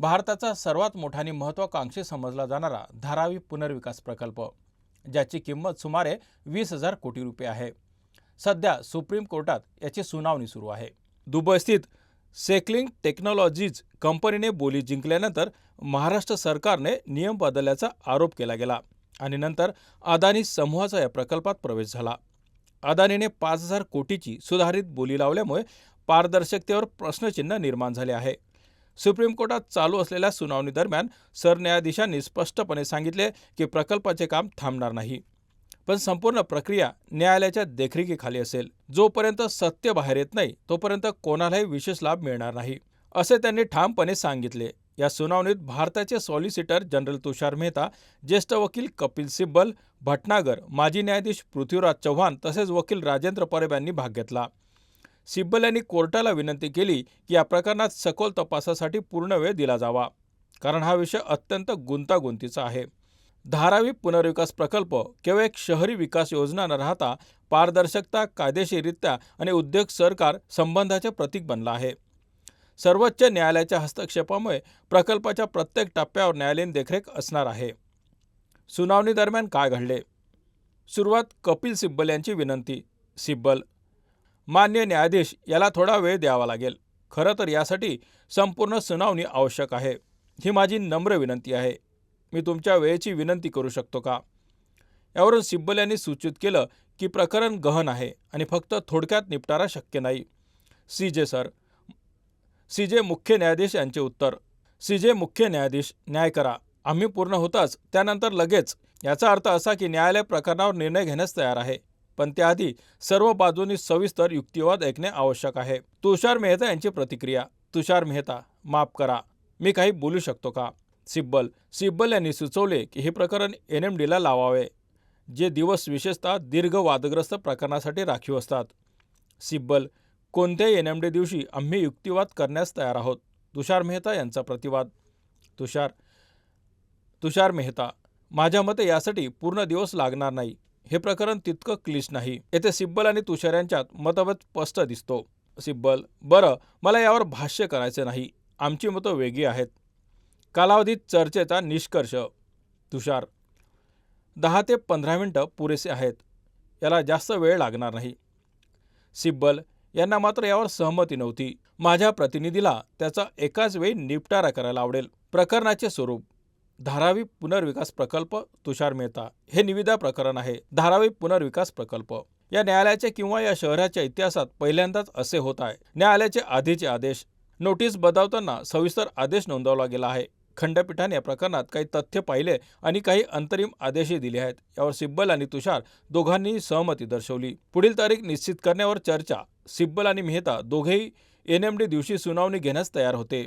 भारताचा सर्वात मोठा आणि महत्त्वाकांक्षी समजला जाणारा धारावी पुनर्विकास प्रकल्प ज्याची किंमत सुमारे वीस हजार कोटी रुपये आहे. सध्या सुप्रीम कोर्टात याची सुनावणी सुरू आहे. दुबईस्थित सेकलिंग टेक्नॉलॉजीज कंपनीने बोली जिंकल्यानंतर महाराष्ट्र सरकारने नियम बदलल्याचा आरोप केला गेला आणि नंतर अदानी समूहाचा या प्रकल्पात प्रवेश झाला. अदानीने पाच हजार कोटीची सुधारित बोली लावल्यामुळे पारदर्शकतेवर प्रश्नचिन्ह निर्माण झाले आहे. सुप्रीम कोर्टात चालू असलेल्या सुनावणी दरम्यान सरन्यायाधीशांनी स्पष्टपणे सांगितले की प्रकल्पाचे काम थांबणार नाही. पण संपूर्ण प्रक्रिया न्यायालयाच्या देखरेखीखाली असेल. जोपर्यंत सत्य बाहेर येत नाही तोपर्यंत कोणालाही विशेष लाभ मिळणार नाही असे त्यांनी ठामपणे सांगितले. या सुनावणीत भारताचे सॉलिसिटर जनरल तुषार मेहता ज्येष्ठ वकील कपिल सिब्बल भटनागर माजी न्यायाधीश पृथ्वीराज चव्हाण तसेच वकील राजेंद्र परब यांनी भाग घेतला. सिब्बल यांनी कोर्टाला विनंती केली की या प्रकरणात सखोल तपासासाठी पूर्ण वेळ दिला जावा कारण हा विषय अत्यंत गुंतागुंतीचा आहे. धारावी पुनर्विकास प्रकल्प केवळ एक शहरी विकास योजना न राहता पारदर्शकता कायदेशीररित्या आणि उद्योग सरकार संबंधाचे प्रतीक बनला आहे. सर्वोच्च न्यायालयाच्या हस्तक्षेपामुळे प्रकल्पाच्या प्रत्येक टप्प्यावर न्यायालयीन देखरेख असणार आहे. सुनावणी दरम्यान काय घडले? सुरुवात कपिल सिब्बल यांची विनंती. सिब्बल मान्य न्यायाधीश याला थोडा वेळ द्यावा लागेल. खरं तर यासाठी संपूर्ण सुनावणी आवश्यक आहे. ही माझी नम्र विनंती आहे. मी तुमच्या वेळेची विनंती करू शकतो का? यावरून सिब्बल यांनी सूचित केलं की प्रकरण गहन आहे आणि फक्त थोडक्यात निपटारा शक्य नाही. सी जे सर सी जे मुख्य न्यायाधीश यांचे उत्तर सी जे मुख्य न्यायाधीश न्याय करा. आम्ही पूर्ण होताच त्यानंतर लगेच. याचा अर्थ असा की न्यायालय प्रकरणावर निर्णय घेण्यास तयार आहे. पण त्याआधी सर्व बाजूंनी सविस्तर युक्तिवाद ऐकणे आवश्यक आहे. तुषार मेहता यांची प्रतिक्रिया. तुषार मेहता माफ करा. मी काही बोलू शकतो का? सिब्बल. सिब्बल यांनी सुचवले की हे प्रकरण एन एम डीला लावावे. जे दिवस विशेषतः दीर्घ वादग्रस्त प्रकरणासाठी राखीव असतात. सिब्बल. कोणत्याही एन एम डी दिवशी आम्ही युक्तिवाद करण्यास तयार आहोत. तुषार मेहता यांचा प्रतिवाद. तुषार. तुषार मेहता. माझ्या मते यासाठी पूर्ण दिवस लागणार नाही. हे प्रकरण तितकं क्लिष्ट नाही. येथे सिब्बल आणि तुषार यांच्यात मतभेद स्पष्ट दिसतो. सिब्बल बरं मला यावर भाष्य करायचे नाही. आमची मतं वेगळी आहेत. कालावधीत चर्चेचा निष्कर्ष. तुषार दहा ते पंधरा मिनटं पुरेसे आहेत. याला जास्त वेळ लागणार नाही. सिब्बल यांना मात्र यावर सहमती नव्हती. माझ्या प्रतिनिधीला त्याचा एकाच वेळी निपटारा करायला आवडेल. प्रकरणाचे स्वरूप. धारावी पुनर्विकास प्रकल्प तुषार मेहता. हे निविदा प्रकरण आहे. धारावी पुनर्विकास प्रकल्प. या न्यायालयाच्या किंवा या शहराच्या इतिहासात पहिल्यांदाच असे होत आहे. न्यायालयाचे आधीचे आदेश. नोटीस बजावताना सविस्तर आदेश नोंदवला गेला आहे. खंडपीठाने या प्रकरणात काही तथ्य पाहिले आणि काही अंतरिम आदेशही दिले आहेत. यावर सिब्बल आणि तुषार दोघांनीही सहमती दर्शवली. पुढील तारीख निश्चित करण्यावर चर्चा. सिब्बल आणि मेहता दोघेही एन एम डी दिवशी सुनावणी घेण्यास तयार होते.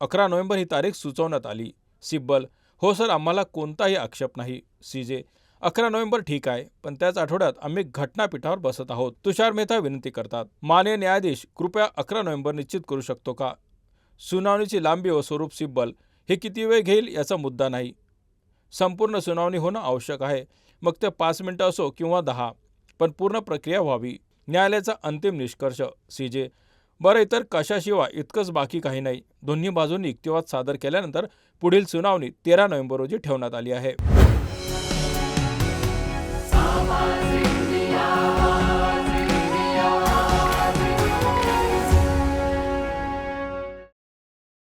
अकरा नोव्हेंबर ही तारीख सुचवण्यात आली. सिब्बल हो सर आम्हाला कोणताही आक्षेप नाही. सी जे अकरा नोव्हेंबर ठीक आहे पण त्याच आठवड्यात आम्ही घटनापीठावर बसत आहोत. तुषार मेहता विनंती करतात. मान्य न्यायाधीश कृपया अकरा नोव्हेंबर निश्चित करू शकतो का? सुनावणीची लांबी व स्वरूप सिब्बल हे किती वेळ घेईल याचा मुद्दा नाही. संपूर्ण सुनावणी होणं आवश्यक आहे. मग ते पाच मिनटं असो किंवा दहा पण पूर्ण प्रक्रिया व्हावी. न्यायालयाचा अंतिम निष्कर्ष सी जे बरं इतर कशाशिवाय इतकंच बाकी काही नाही. दोन्ही बाजूंनी युक्तिवाद सादर केल्यानंतर पुढील सुनावणी तेरा नोव्हेंबर रोजी ठेवण्यात आली आहे.